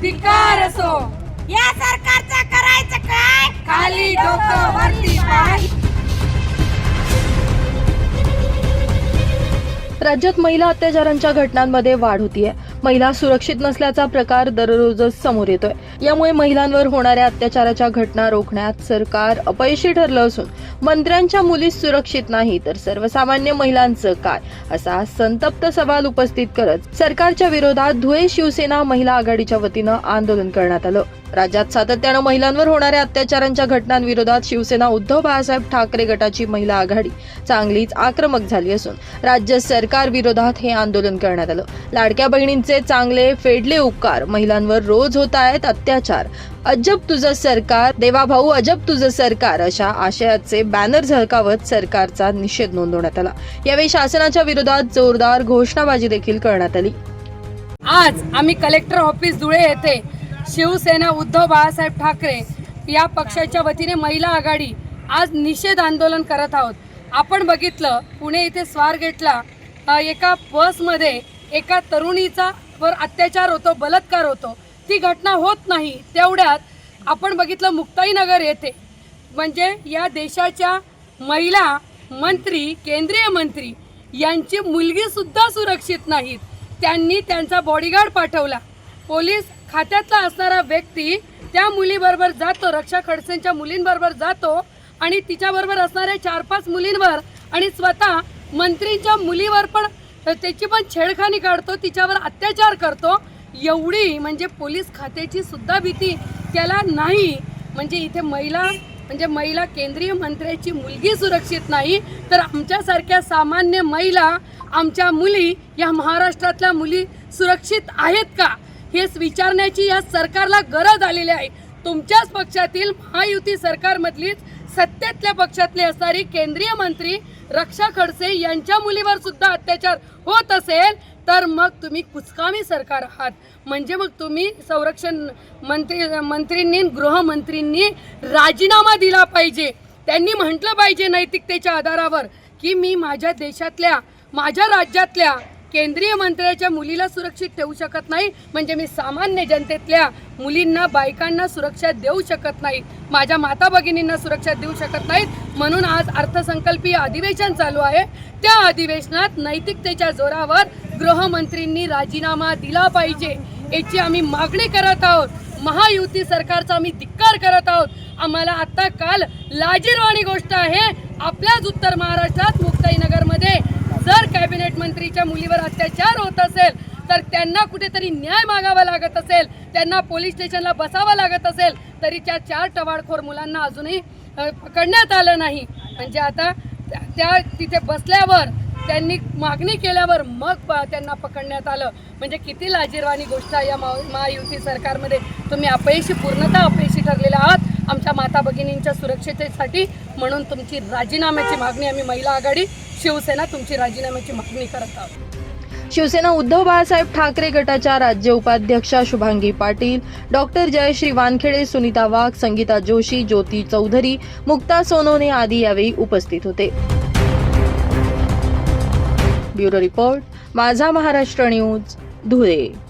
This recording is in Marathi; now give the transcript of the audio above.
धिक्कार असो. या सरकारचं करायचं काय? खाली डोकं वरती पाय. राज्यात महिला अत्याचारांच्या घटनांमध्ये वाढ होतीये. महिला सुरक्षित नसल्याचा प्रकार दररोजच समोर येतोय. यामुळे महिलांवर होणाऱ्या अत्याचाराच्या घटना रोखण्यात सरकार अपयशी ठरलं असून मंत्र्यांच्या मुली सुरक्षित नाही तर सर्वसामान्य महिलांचं काय? असा संतप्त सवाल उपस्थित करत सरकारच्या विरोधात धुळे शिवसेना महिला आघाडीच्या वतीनं आंदोलन करण्यात आलं. राज्यात सातत्यानं महिलांवर होणाऱ्या अत्याचारांच्या घटनांविरोधात शिवसेना उद्धव बाळासाहेब ठाकरे गटाची महिला आघाडी चांगलीच आक्रमक झाली असून राज्य सरकार विरोधात हे आंदोलन करण्यात आलं. लाडक्या बहिणींचे चांगले फेडले उपकार महिलांवर रोज होत आहेत अत्याचार. अजब तुझं सरकार देवाभाऊ अजब तुझं सरकार अशा आशयाचे बॅनर झळकावत सरकारचा निषेध नोंदवण्यात आला. यावेळी शासनाच्या विरोधात जोरदार घोषणाबाजी देखील करण्यात आली. आज आम्ही कलेक्टर ऑफिस धुळे येथे शिवसेना उद्धव बाळासाहेब ठाकरे या पक्षाच्या वतीने महिला आघाडी आज निषेध आंदोलन करत आहोत. आपण बघितलं पुणे इथे स्वारगेटला अ, एका बसमध्ये एका तरुणीचा वर अत्याचार होतो बलात्कार होतो. ती घटना होत नाही तेवढ्यात आपण बघितलं मुक्ताईनगर येथे. म्हणजे या देशाच्या महिला मंत्री केंद्रीय मंत्री यांची मुलगीसुद्धा सुरक्षित नाहीत. त्यांनी त्यांचा बॉडीगार्ड पाठवला. पोलीस खात्यातला असणारा व्यक्ती त्या मुलीबरोबर जातो रक्षा खडसेंच्या मुलींबरोबर जातो आणि तिच्याबरोबर असणाऱ्या चार पाच मुलींवर आणि स्वतः मंत्रीच्या मुलीवर पण त्याची पण छेडखानी काढतो तिच्यावर अत्याचार करतो. एवढी म्हणजे पोलीस खात्याची सुद्धा भीती त्याला नाही. म्हणजे इथे महिला म्हणजे महिला केंद्रीय मंत्र्याची मुलगी सुरक्षित नाही. तर आमच्यासारख्या सामान्य महिला आमच्या मुली या महाराष्ट्रातल्या मुली सुरक्षित आहेत का? हे विचारण्याची या सरकारला गरज आलेली आहे. तुमच्याच पक्षातील महायुती सरकारमधलीच सत्तेतल्या पक्षातले असणारी केंद्रीय मंत्री रक्षा खडसे यांच्या मुलीवर सुद्धा अत्याचार होत असेल तर मग तुम्ही कुचकामी सरकार आहात. म्हणजे मग तुम्ही संरक्षण मंत्री मंत्रींनी गृहमंत्रींनी राजीनामा दिला पाहिजे. त्यांनी म्हटलं पाहिजे नैतिकतेच्या आधारावर की मी माझ्या देशातल्या माझ्या राज्यातल्या केंद्रीय मंत्र्याच्या मुलीला सुरक्षित ठेवू शकत नाही. म्हणजे मी सामान्य जनतेतल्या मुलींना बायकांना सुरक्षा देऊ शकत नाही. माझ्या माता भगिनींना सुरक्षा देऊ शकत नाहीत. म्हणून आज अर्थसंकल्पीय अधिवेशन चालू आहे. त्या अधिवेशनात नैतिकतेच्या जोरावर गृहमंत्रींनी राजीनामा दिला पाहिजे. याची आम्ही मागणी करत आहोत. महायुती सरकारचा आम्ही धिक्कार करत आहोत. आम्हाला आता काल लाजीरवाणी गोष्ट आहे. आपल्याच उत्तर महाराष्ट्रात मुक्ताईनगरमध्ये जर कॅबिनेट मंत्रीच्या मुलीवर अत्याचार होत असेल तर त्यांना कुठेतरी न्याय मागावा लागत असेल त्यांना पोलीस स्टेशनला बसावं लागत असेल तरी त्या चार टवाळखोर मुलांना अजूनही पकडण्यात आलं नाही. म्हणजे आता त्या- तिथे बसल्यावर त्यांनी मागणी केल्यावर मग त्यांना पकडण्यात आलं. म्हणजे किती लाजीरवाणी गोष्ट आहे या महायुती सरकारमध्ये. तुम्ही अपयशी पूर्णतः अपयशी ठरलेले आहात. आमच्या माता भगिनींच्या सुरक्षितेसाठी म्हणून तुमची राजीनाम्याची मागणी आम्ही महिला आघाडी शिवसेना तुमची राजीनाम्याची मागणी करत आहोत. शिवसेना उद्धव बाळासाहेब ठाकरे गटाच्या राज्य उपाध्यक्षा शुभांगी पाटील डॉक्टर जयश्री वानखेडे सुनीता वाघ संगीता जोशी ज्योती चौधरी मुक्ता सोनोने आदी यावेळी उपस्थित होते. ब्युरो रिपोर्ट माझा महाराष्ट्र न्यूज धुळे.